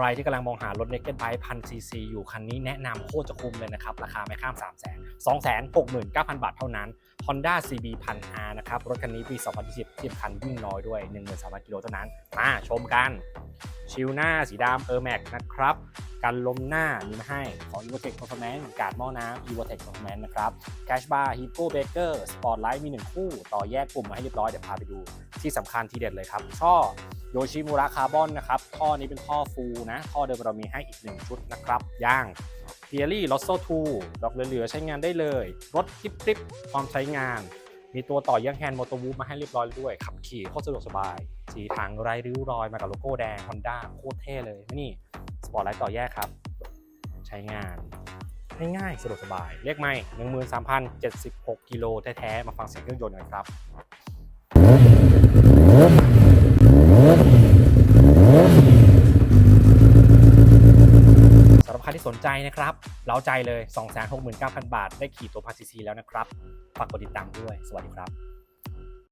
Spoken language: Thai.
ใครที่กำลังมองหารถ Naked Bike พันซีซีอยู่คันนี้แนะนำโคตรจะคุ้มเลยนะครับ ราคาไม่ข้าม 3 0 0 0 0 0 2 6 9 0 0 0 บาทเท่านั้น Honda CB 1000 R นะครับ รถคันนี้ปี 2020ที่สำคัญวิ่งน้อยด้วย 13,000กิโลเท่านั้น มาชมกัน ชิลหน้าสีดำเออร์แม็กนะครับกันลมหน้ามีมาให้ของ e v o t e c Performance การ์ดหม้อน้ำ e v o t e c Performance นะครับ Cash Bar Hippo Baker Spotlight มี 1 คู่ ต่อแยกปุ่มมาให้เรียบร้อย เดี๋ยวพาไปดู ที่สำคัญทีเด็ดเลยครับท่อ โยชิมูระคาร์บอนนะครับ ท่อนี้เป็นท่อฟูลนะ ท่อเดิมเรามีให้อีก 1 ชุดนะครับย่าง p i e r y l o s s o 2ดอกเหลือๆใช้งานได้เลย รถกริบๆพร้อมใช้งาน มีตัวต่อยังแฮนด์มอเตอร์วูฟมาให้เรียบร้อยด้วย ขับขี่โคตรสะดวกสบาย สีถังไร้ริ้วรอยมากับโลโก้แดง Honda โคตรเท่เลย นี่สปอร์ตไลท์ต่อแยกครับ ใช้งานง่ายๆสะดวกสบาย เลขไม่13,076กิโลแท้ๆ มาฟังเสียงเครื่องยนต์กันครับ สำหรับใครที่ สนใจนะครับเล้าใจเลย 269,000 บาท ได้ขี่ตัวพันซีซีแล้วนะครับ ฝากกดติดตามด้วย สวัสดีครับ